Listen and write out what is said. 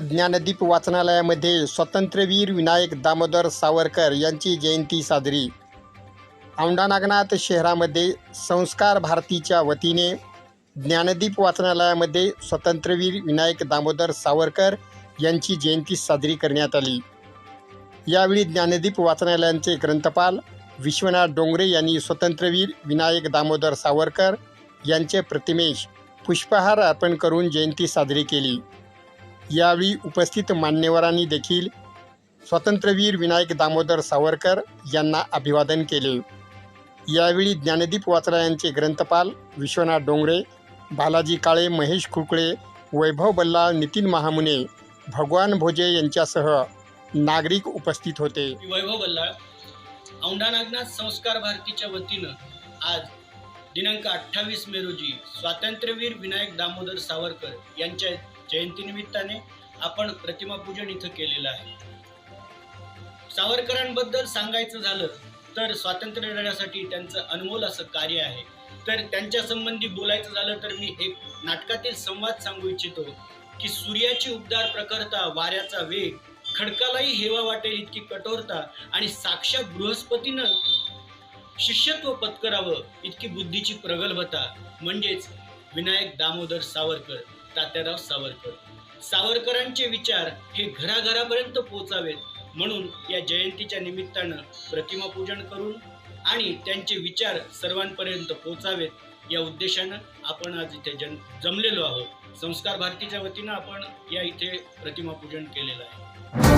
ज्ञानदीप वाचनालयामध्ये स्वातंत्र्यवीर विनायक दामोदर सावरकर यांची जयंती साजरी. औंढा नागनाथ शहरामध्ये संस्कार भारतीच्या वतीने ज्ञानदीप वाचनालयामध्ये स्वातंत्र्यवीर विनायक दामोदर सावरकर यांची जयंती साजरी करण्यात आली. यावेळी ज्ञानदीप वाचनालयांचे ग्रंथपाल विश्वनाथ डोंगरे यांनी स्वतंत्रवीर विनायक दामोदर सावरकर यांचे प्रतिमेश पुष्पहार अर्पण करून जयंती साजरी केली. यावेळी उपस्थित मान्यवरांनी देखील स्वातंत्र्यवीर विनायक दामोदर सावरकर यांना अभिवादन केले. यावेळी ज्ञानदीप वाचनालयांचे ग्रंथपाल विश्वनाथ डोंगरे बालाजी काळे महेश खुकळे वैभव बल्लाळ नितीन महामुने भगवान भोजे यांच्यासह नागरिक उपस्थित होते. वैभव बल्लाळ औंढा नागनाथ संस्कार भारतीच्या वतीनं आज दिनांक अठ्ठावीस मे रोजी स्वातंत्र्यवीर विनायक दामोदर सावरकर यांच्या जयंतीनिमित्ताने आपण प्रतिमा पूजन इथं केलेलं आहे. सावरकरांबद्दल सांगायचं झालं तर स्वातंत्र्य लढ्यासाठी त्यांचं अनमोल असं कार्य आहे. तर त्यांच्या संबंधी बोलायचं झालं तर मी एक नाटकातील संवाद सांगू इच्छितो की सूर्याची उबदार प्रखरता वाऱ्याचा वेग खडकालाही हेवा वाटेल इतकी कठोरता आणि साक्षात बृहस्पतीनं शिष्यत्व पत्करावं इतकी बुद्धीची प्रगल्भता. म्हणजेच विनायक दामोदर सावरकर. तात्याराव सावरकर. सावरकरांचे विचार हे घराघरापर्यंत पोचावेत म्हणून या जयंतीच्या निमित्तानं प्रतिमा पूजन करून आणि त्यांचे विचार सर्वांपर्यंत पोचावेत या उद्देशानं आपण आज इथे जन जमलेलो आहोत. संस्कार भारतीच्या वतीनं आपण या इथे प्रतिमा पूजन केलेलं आहे.